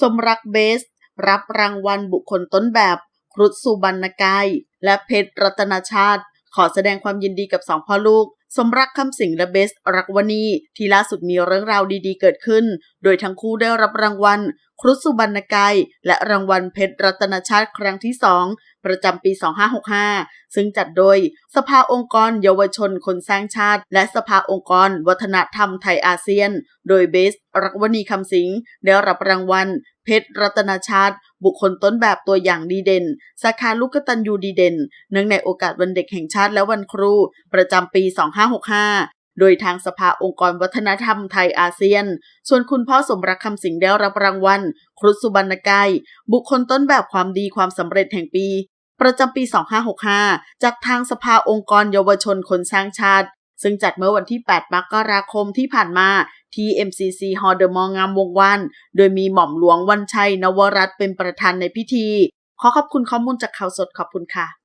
สมรักเบส รับรางวัลบุคคลต้นแบบ ครุฑสุบรรณกาย และเพชรรัตนชาติ ขอแสดงความยินดีกับสองพ่อลูก สมรักคำสิงและเบส รักวณีที่ล่าสุดมีเรื่องราวดีๆ เกิดขึ้น โดยทั้งคู่ได้รับรางวัล ครุฑสุบรรณกายและรางวัลเพชรรัตนชาติครั้งที่2ประจำปี 2565 ซึ่งจัดโดย สภาองค์กรเยาวชนคนสร้างชาติ และสภาองค์กร วัฒนธรรมไทยอาเซียน โดยเบส รักวณีคำสิงห์ได้รับรางวัล เพชรรัตนชาติ บุคคลต้นแบบตัวอย่างดีเด่น สาขาลูกกตัญญูดีเด่น เนื่องในโอกาสวันเด็กแห่งชาติและวันครู ประจำปี 2565 โดยทางสภาองค์กรวัฒนธรรมไทยอาเซียน ส่วนคุณพ่อสมรักคำสิงห์ได้รับรางวัล ครุฑสุบรรณกายบุคคลต้นแบบความดีความสำเร็จแห่งปี ประจำปี 2565 จากทางสภาองค์กรเยาวชนคนสร้างชาติ ซึ่งจัดเมื่อวันที่ 8 มกราคมที่ผ่านมาที่ MCC ฮอลเดอะมองามวงวานโดยมีหม่อมหลวงวันชัย นวรัตน์เป็นประธานในพิธี ขอขอบคุณข้อมูลจากข่าวสดขอบคุณค่ะ